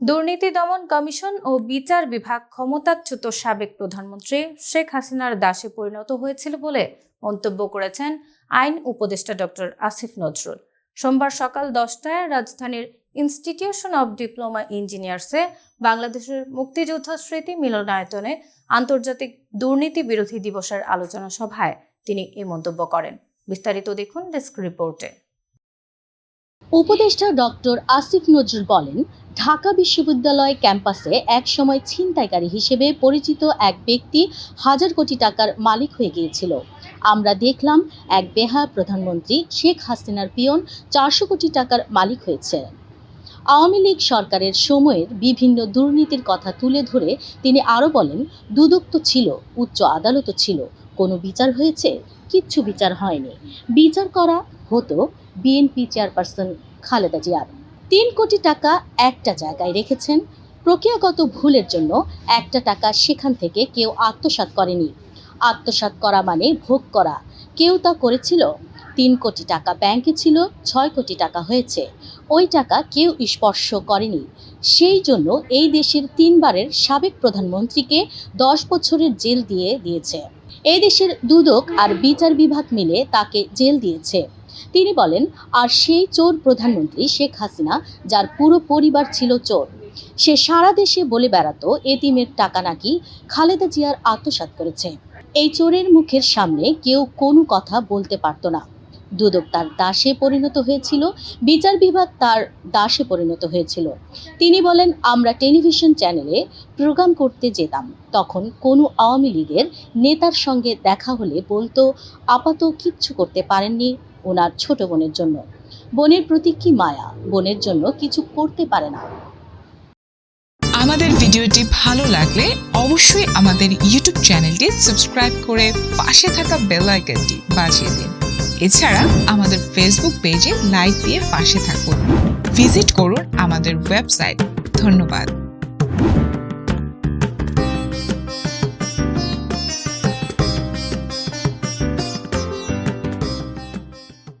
দুর্নীতি দমন কমিশন ও বিচার বিভাগ ক্ষমতাচ্যুত সাবেক প্রধানমন্ত্রী শেখ হাসিনার দাসে পরিণত হয়েছিল বলে মন্তব্য করেছেন আইন উপদেষ্টা ডক্টর আসিফ নজরুল। সোমবার সকাল দশটায় রাজধানীর ইনস্টিটিউশন অব ডিপ্লোমা ইঞ্জিনিয়ার্সে বাংলাদেশের মুক্তিযুদ্ধ স্মৃতি মিলনায়তনে আন্তর্জাতিক দুর্নীতি বিরোধী দিবসের আলোচনা সভায় তিনি এই মন্তব্য করেন। বিস্তারিত দেখুন ডেস্ক রিপোর্টে। উপদেষ্টা ডক্টর আসিফ নজরুল বলেন, ঢাকা বিশ্ববিদ্যালয় ক্যাম্পাসে একসময় ছিনতাইকারী হিসেবে পরিচিত এক ব্যক্তি হাজার কোটি টাকার মালিক হয়ে গিয়েছিল। আমরা দেখলাম এক বেহা প্রধানমন্ত্রী শেখ হাসিনার পিয়ন চারশো কোটি টাকার মালিক হয়েছে। আওয়ামী লীগ সরকারের সময়ের বিভিন্ন দুর্নীতির কথা তুলে ধরে তিনি আরও বলেন, দুদক তো ছিল, উচ্চ আদালতও ছিল, কোনো বিচার হয়েছে? কিচ্ছু বিচার হয়নি। বিচার করা হতো বিএনপি চেয়ারপারসন খালেদা জিয়ার। তিন কোটি টাকা একটা জায়গায় রেখেছেন। প্রক্রিয়াগত ভুলের জন্য একটা টাকা সেখান থেকে কেউ আত্মসাৎ করেনি। আত্মসাৎ করা মানে ভোগ করা। কেউ তা করেছিল? তিন কোটি টাকা ব্যাংকে ছিল, ছয় কোটি টাকা হয়েছে। ওই টাকা কেউ স্পর্শ করেনি। সেই জন্য এই দেশের তিনবারের সাবেক প্রধানমন্ত্রীকে দশ বছরের জেল দিয়ে দিয়েছে। এই দেশের দুদক আর বিচার বিভাগ মিলে তাকে জেল দিয়েছে। তিনি বলেন, আর সেই চোর প্রধানমন্ত্রী শেখ হাসিনা, যার পুরো পরিবার ছিল চোর, সে সারা দেশে বলে বেড়াতো এতিমের টাকা নাকি খালেদা জিয়ার আত্মসাৎ করেছে। এই চোরের মুখের সামনে কেউ কোনো কথা বলতে পারতো না। দুদক তার দাসে পরিণত হয়েছিল, বিচার বিভাগ তার দাসে পরিণত হয়েছিল। তিনি বলেন, আমরা টেলিভিশন চ্যানেলে প্রোগ্রাম করতে যেতাম, তখন কোনো আওয়ামী লীগের নেতার সঙ্গে দেখা হলে বলতো আপাত কিচ্ছু করতে পারেননি। ওনার ছোট বোনের জন্য। বোনের প্রতি কি মায়া? বোনের জন্য কিছু করতে পারে না। আমাদের ভিডিওটি ভালো লাগলে অবশ্যই আমাদের ইউটিউব চ্যানেলটি সাবস্ক্রাইব করে পাশে থাকা বেল আইকনটি বাজিয়ে দিন। এছাড়া আমাদের ফেসবুক পেজে লাইক দিয়ে পাশে থাকুন। ভিজিট করুন আমাদের ওয়েবসাইট ধন্যবাদ।